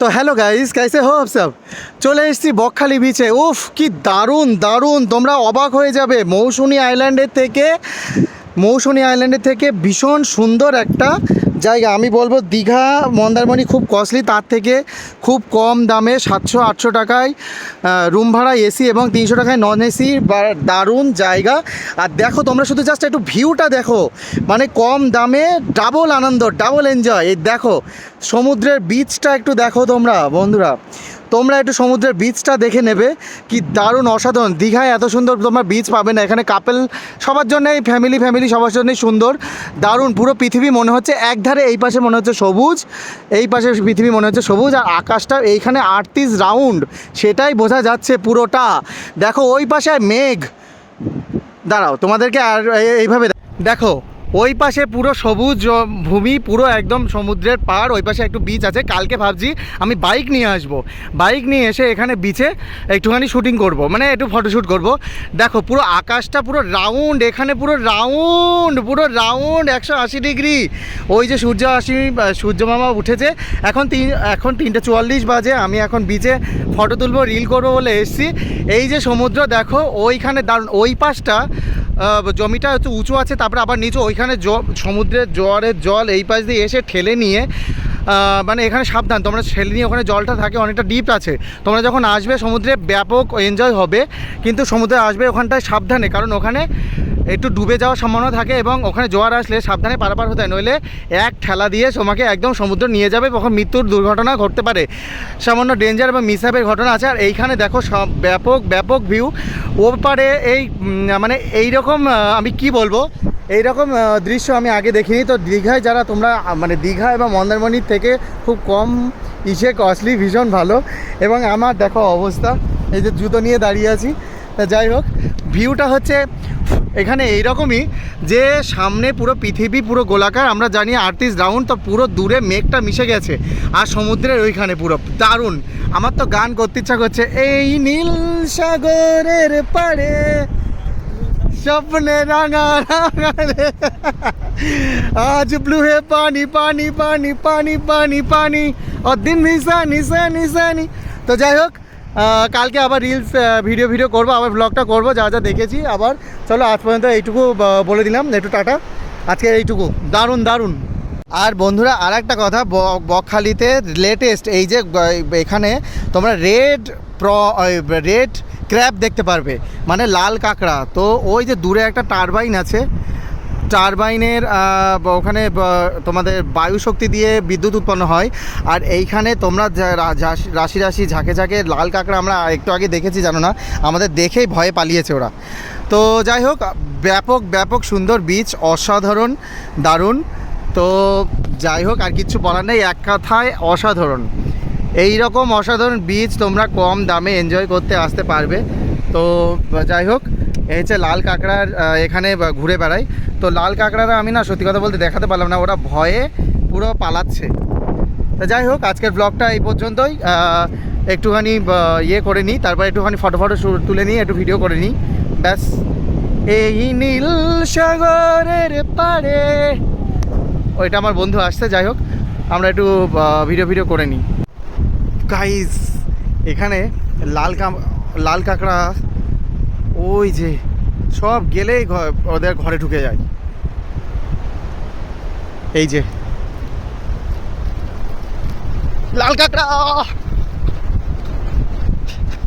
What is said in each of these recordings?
তো hello guys কাইসে হো সব? চলে এসছি বকখালি বিচে উফ, কি দারুণ দারুণ। তোমরা অবাক হয়ে যাবে, মৌসুনি আইল্যান্ডের থেকে মৌসুনি আইল্যান্ডের থেকে ভীষণ সুন্দর একটা জায়গা আমি বলব দীঘা, মন্দারমণি খুব কস্টলি তার থেকে খুব কম দামে সাতশো, আটশো টাকায় রুম ভাড়া এসি এবং তিনশো টাকায় নন এসি দারুণ জায়গা। আর দেখো, তোমরা শুধু জাস্ট একটু ভিউটা দেখো মানে কম দামে ডাবল আনন্দ ডাবল এনজয় এই দেখো, সমুদ্রের বিচটা একটু দেখো তোমরা, বন্ধুরা। তোমরা একটু সমুদ্রের বিচটা দেখে নেবে কি দারুণ অসাধারণ। দীঘায় এত সুন্দর তোমরা বিচ পাবে না। এখানে কাপেল সবার জন্যই ফ্যামিলি ফ্যামিলি সবার জন্যই সুন্দর। দারুণ পুরো পৃথিবী মনে হচ্ছে একধারে, এই পাশে মনে হচ্ছে সবুজ, এই পাশে পৃথিবী মনে হচ্ছে সবুজ আর আকাশটা এইখানে আটত্রিশ রাউন্ড সেটাই বোঝা যাচ্ছে পুরোটা। দেখো ওই পাশে মেঘ। দাঁড়াও, তোমাদেরকে আর এইভাবে দেখো ওই পাশে পুরো সবুজ ভূমি পুরো একদম সমুদ্রের পাড়, ওই পাশে একটু বিচ আছে। কালকে ভাবছি আমি বাইক নিয়ে আসব। বাইক নিয়ে এসে এখানে বিচে একটুখানি শুটিং করব। মানে একটু ফটোশ্যুট করব। দেখো, পুরো আকাশটা পুরো রাউন্ড এখানে পুরো রাউন্ড পুরো রাউন্ড একশো আশি ডিগ্রি ওই যে সূর্য আশি সূর্য মামা উঠেছে। এখন তিন এখন তিনটে চুয়াল্লিশ বাজে। আমি এখন বিচে ফটো তুলবো রিল করব বলে এসছি। এই যে সমুদ্র, দেখো, ওইখানে দারুণ। ওই পাশটা জমিটা হচ্ছে উঁচু আছে, তারপরে আবার নিচু, ওইখানে সমুদ্রের জোয়ারের জল এই পাশ দিয়ে এসে ঠেলে নিয়ে মানে এখানে সাবধান। তোমরা ঠেলে নিয়ে ওখানে জলটা থাকে, অনেকটা ডিপ আছে। তোমরা যখন আসবে, সমুদ্রে ব্যাপক এনজয় হবে, কিন্তু সমুদ্রে আসবে ওখানটায় সাবধানে, কারণ ওখানে একটু ডুবে যাওয়ার সম্ভাবনা থাকে এবং ওখানে জোয়ার আসলে সাবধানে পারাপার হতে হয়। নইলে এক ঠেলা দিয়ে তোমাকে একদম সমুদ্র নিয়ে যাবে তখন মৃত্যুর দুর্ঘটনা ঘটতে পারে। সামান্য ডেঞ্জার এবং মিসহ্যাপের ঘটনা আছে। আর এইখানে দেখো সব ব্যাপক ব্যাপক ভিউ ওপারে এই মানে এই রকম আমি কি বলব? এই রকম দৃশ্য আমি আগে দেখিনি। তো দীঘায় যারা তোমরা মানে দীঘা এবং মন্দারমণির থেকে খুব কম ইসে কস্টলি ভীষণ ভালো। এবং আমার দেখো অবস্থা, এই যে জুতো নিয়ে দাঁড়িয়ে আছি। যাই হোক ভিউটা হচ্ছে এখানে এইরকমই যে সামনে পুরো পৃথিবী, পুরো গোলাকার। আমরা জানি আটত্রিশ রাউন্ড, তো পুরো দূরে মেঘটা মিশে গেছে। আর সমুদ্রের ওইখানে পুরো, দারুণ। আমার তো গান করতে ইচ্ছা করছে, এই নীল সাগরের পাড়ে স্বপ্নে রাঙা রাঙালে আজ ব্লু হে পানি পানি পানি পানি পানি পানি অদিন নিশানি নিশানি নিশানি তো যাই হোক কালকে আবার রিলস ভিডিও ভিডিও করব আবার ব্লগটা করব, যা যা দেখেছি। আবার চলো আজ পর্যন্ত এইটুকু বলে দিলাম। একটু টাটা। আজকে এইটুকু। দারুণ দারুণ। আর বন্ধুরা আর একটা কথা বকখালিতে লেটেস্ট এই যে এখানে তোমরা রেড প্র রেড ক্র্যাব দেখতে পারবে মানে লাল কাঁকড়া। তো ওই যে দূরে একটা টারবাইন আছে, টারবাইনের ওখানে তোমাদের বায়ু শক্তি দিয়ে বিদ্যুৎ উৎপন্ন হয়, আর এইখানে তোমরা রাশি রাশি, ঝাঁকে ঝাঁকে লাল কাঁকড়া আমরা একটু আগে দেখেছি, জানো না? আমাদের দেখেই ভয়ে পালিয়েছে ওরা। তো যাই হোক, ব্যাপক ব্যাপক সুন্দর বীচ অসাধারণ, দারুণ। তো যাই হোক, আর কিছু বলার নেই, এক কথায় অসাধারণ। এই রকম অসাধারণ বীজ তোমরা কম দামে এনজয় করতে আসতে পারবে। তো, যাই হোক, এই হচ্ছে লাল কাঁকড়ার এখানে ঘুরে বেড়াই। তো লাল কাঁকড়ারা আমি না সত্যি কথা বলতে দেখাতে পারলাম না, ওরা ভয়ে পুরো পালাচ্ছে। তো যাই হোক, আজকের ব্লগটা এই পর্যন্তই। একটুখানি ইয়ে করে নিই, তারপর একটুখানি ফটো ফটো তুলে নিই, একটু ভিডিও করে নিই। ব্যাস। এই নীল সাগরের পাড়ে। ওইটা আমার বন্ধু আসছে, যাই হোক, আমরা একটু ভিডিও ভিডিও করে নিই। গাইস এখানে লাল লাল কাঁকড়া, ওই যে, সব গেলেই ওদের ঘরে ঢুকে যায়। এই যে। লাল কাঁকড়া!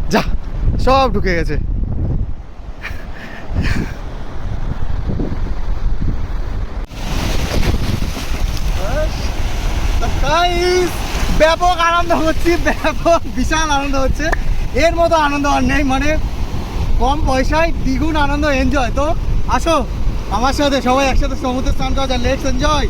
যা, সব ঢুকে গেছে। গাইস ব্যাপক আনন্দ হচ্ছে, ব্যাপক বিশাল আনন্দ হচ্ছে। এর মতো আনন্দ আর নেই মানে কম পয়সায় দ্বিগুণ আনন্দ এনজয় তো আসো, আমার সাথে সবাই একসাথে সমুদ্র স্নান করা যায় লেটস এনজয়